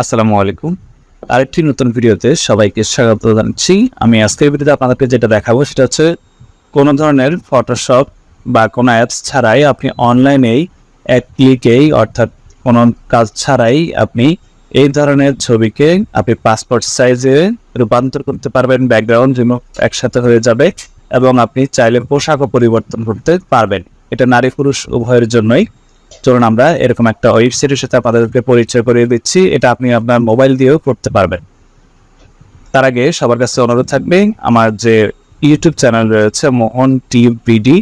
আসসালামু আলাইকুম। আরেকটি নতুন ভিডিওতে সবাইকে স্বাগত জানাচ্ছি। আমি আজকের ভিডিওতে আপনাদেরকে যেটা দেখাবো সেটা হচ্ছে কোনো ধরনের ফটোশপ বা কোনো অ্যাপস ছাড়াই আপনি অনলাইনেই এক ক্লিকেই অর্থাৎ কোনো কাজ ছাড়াই আপনি এই ধরনের ছবিকে আপনি পাসপোর্ট সাইজে রূপান্তর করতে পারবেন ব্যাকগ্রাউন্ড রিমুভ একসাথে হয়ে যাবে এবং আপনি চাইলে পোশাকও পরিবর্তন করতে পারবেন। এটা নারী পুরুষ উভয়ের জন্যই। চলুন আমরা এরকম একটা ওয়েবসাইটের সাথে আপনাদেরকে পরিচয় করিয়ে দিচ্ছি। এটা আপনি আপনার মোবাইল দিয়েও করতে পারবেন। তার আগে সবার কাছে অনুরোধ থাকবে, আমার যে ইউটিউব চ্যানেল রয়েছে, মোহন টি বিডি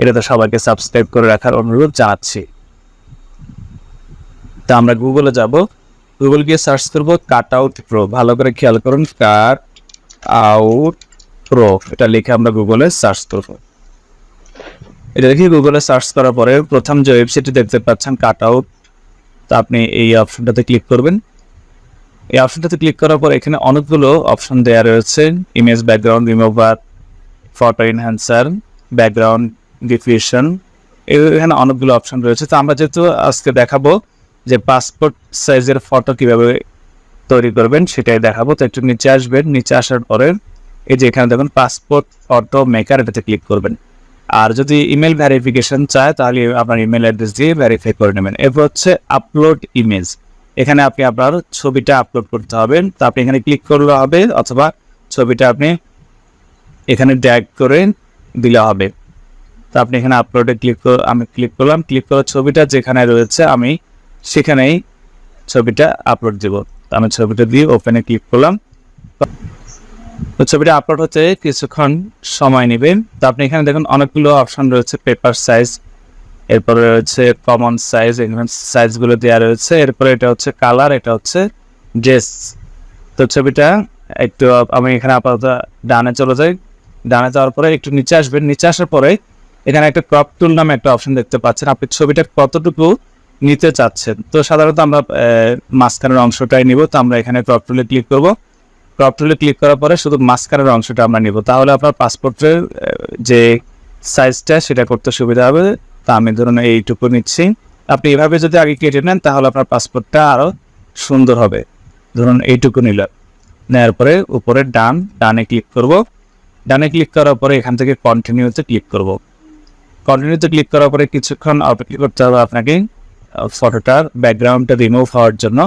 এটাতে সবাইকে সাবস্ক্রাইব করে রাখার অনুরোধ জানাচ্ছি। তা আমরা গুগলে যাব। গুগল গিয়ে সার্চ করব কাট আউট প্রো ভালো করে খেয়াল করুন কাট আউট প্রো এটা লিখে আমরা গুগলে সার্চ করব। এটা দেখি গুগলে সার্চ করার পরে প্রথম যে ওয়েবসাইটটি দেখতে পাচ্ছেন কাট আউট তা আপনি এই অপশনটাতে ক্লিক করবেন। এই অপশনটাতে ক্লিক করার পর এখানে অনেকগুলো অপশন দেওয়া রয়েছে। Image background remover photo enhancer background diffusion এখানে অনেকগুলো অপশন রয়েছে। তো আমরা যেহেতু আজকে দেখাবো যে পাসপোর্ট সাইজের ফটো কীভাবে তৈরি করবেন, সেটাই দেখাবো। তো একটু নিচে আসবেন। নিচে আসার পরে এই যে এখানে দেখুন পাসপোর্ট ফটো মেকার এটাতে ক্লিক করবেন। আর যদি ইমেল ভেরিফিকেশন চায়, তাহলে আপনার ইমেল অ্যাড্রেস দিয়ে ভেরিফাই করে নেবেন। এরপর হচ্ছে আপলোড ইমেজ এখানে আপনি আপনার ছবিটা আপলোড করতে হবে। তো আপনি এখানে ক্লিক করলে হবে, অথবা ছবিটা আপনি এখানে ড্র্যাগ করে দিলে হবে। তো আপনি এখানে আপলোডে ক্লিক আমি ক্লিক করলাম। ক্লিক করার ছবিটা যেখানে রয়েছে, আমি সেখানেই ছবিটা আপলোড দেব। আমি ছবিটা দিয়ে ওপেনে ক্লিক করলাম। তো ছবিটা আপলোড হতে কিছুক্ষণ সময় নেবে। তো আপনি এখানে দেখুন অনেকগুলো অপশন রয়েছে পেপার সাইজ এরপরে রয়েছে কমন সাইজ এখানে সাইজগুলো দেওয়া রয়েছে, এরপরে এটা হচ্ছে কালার এটা হচ্ছে ড্রেস তো ছবিটা একটু আমি এখানে আপাতত ডানে চলে যাই। ডানে যাওয়ার পরে একটু নিচে আসবেন। নিচে আসার পরে এখানে একটা ক্রপ টুল নামে একটা অপশন দেখতে পাচ্ছেন। আপনি ছবিটা কতটুকু নিতে চাচ্ছেন? তো সাধারণত আমরা মাঝখানের অংশটাই নিব। তো আমরা এখানে ক্রপ টুলে ক্লিক করব। ক্রপ টুলে ক্লিক করার পরে শুধু মাঝখানের অংশটা আমরা নিব। তাহলে আপনার পাসপোর্টের যে সাইজটা সেটা করতে সুবিধা হবে। তা আমি ধরুন এইটুকু নিচ্ছি। আপনি এভাবে যদি আগে কেটে নেন, তাহলে আপনার পাসপোর্টটা আরও সুন্দর হবে। ধরুন এইটুকু নিলাম। নেওয়ার পরে উপরে ডান, ডানে ক্লিক করব। ডানে ক্লিক করার পরে এখান থেকে কন্টিনিউতে ক্লিক করব। কন্টিনিউতে ক্লিক করার পরে কিছুক্ষণ অপেক্ষা করতে হবে আপনাকে ফটোটার ব্যাকগ্রাউন্ডটা রিমুভ হওয়ার জন্য।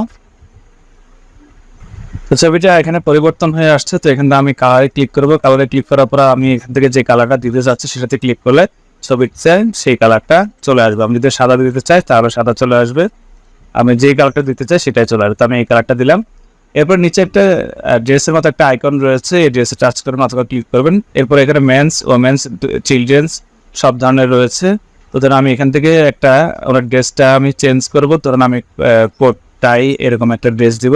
তো ছবিটা এখানে পরিবর্তন হয়ে আসছে, তো এখানে আমি কালারে ক্লিক করব। কালারে ক্লিক করার পর আমি এখান থেকে যে কালারটা দিতে চাচ্ছি, সেটাতে ক্লিক করলে ছবিতে সেই কালারটা চলে আসবে। আমি যদি সাদা দিতে চাই, তাহলে সাদা চলে আসবে। আমি যে কালারটা দিতে চাই, সেটাই চলে আসবে। তো আমি এই কালারটা দিলাম। এরপর নিচে একটা ড্রেসের মতো একটা আইকন রয়েছে। এই ড্রেসে টাচ করে মাত্র ক্লিক করবেন। এরপর এখানে মেন্স ওমেন্স চিলড্রেন্স সব ধরনের রয়েছে। তো ধরুন আমি এখান থেকে একটা, ওনার ড্রেসটা আমি চেঞ্জ করব। ধরুন আমি কোট টাই এরকম একটা ড্রেস দিব।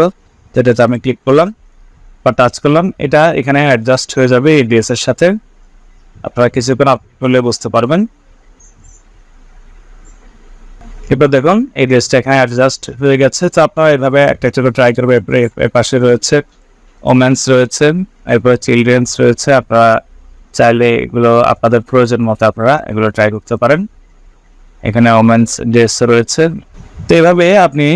তো এটাতে আমি ক্লিক করলাম বা টাচ করলাম, এটা এখানে অ্যাডজাস্ট হয়ে যাবে এই ড্রেসের সাথে। আপনারা কিছুক্ষণ আপ করলে বুঝতে পারবেন। এবার দেখুন, এই ড্রেসটা এখানে অ্যাডজাস্ট হয়ে গেছে। তো আপনারা এভাবে একটা একটা ট্রাই করবে এর পাশে রয়েছে ওমেন্স রয়েছে, এরপরে চিলড্রেন্স রয়েছে। আপনারা চাইলে এগুলো আপনাদের প্রয়োজন মতো আপনারা এগুলো ট্রাই করতে পারেন। এখানে ওমেন্স ড্রেস রয়েছে। তো এভাবে আপনি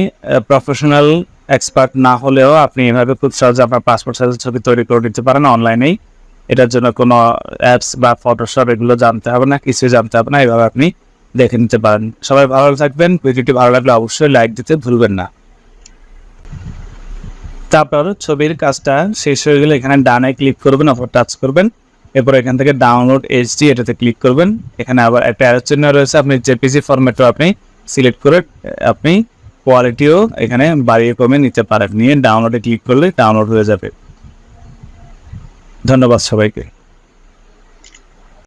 প্রফেশনাল এক্সপার্ট না হলেও আপনি এভাবে খুব সহজে আপনার পাসপোর্ট সাইজের ছবি তৈরি করে নিতে পারেন অনলাইনেই এটার জন্য কোনো অ্যাপস বা ফটোশপ এগুলো জানতে হবে না, কিছুই জানতে হবে না, এভাবে আপনি দেখে নিতে পারেন। সবাই ভালো থাকবেন, ভিডিওটি ভালো লাগলে অবশ্যই লাইক দিতে ভুলবেন না। তারপর ছবির কাজটা শেষ হয়ে গেলে এখানে ডানে ক্লিক করবেন অথবা টাচ করবেন। এরপর এখান থেকে ডাউনলোড এইচডি এটাতে ক্লিক করবেন। এখানে আবার একটা অ্যারো চিহ্ন রয়েছে, আপনি জেপিজি ফরম্যাটও আপনি সিলেক্ট করে আপনি কোয়ালিটিও এখানে বাড়িয়ে কমে নিতে পারেন। নিয়ে ডাউনলোডে ক্লিক করলে ডাউনলোড হয়ে যাবে। ধন্যবাদ সবাইকে।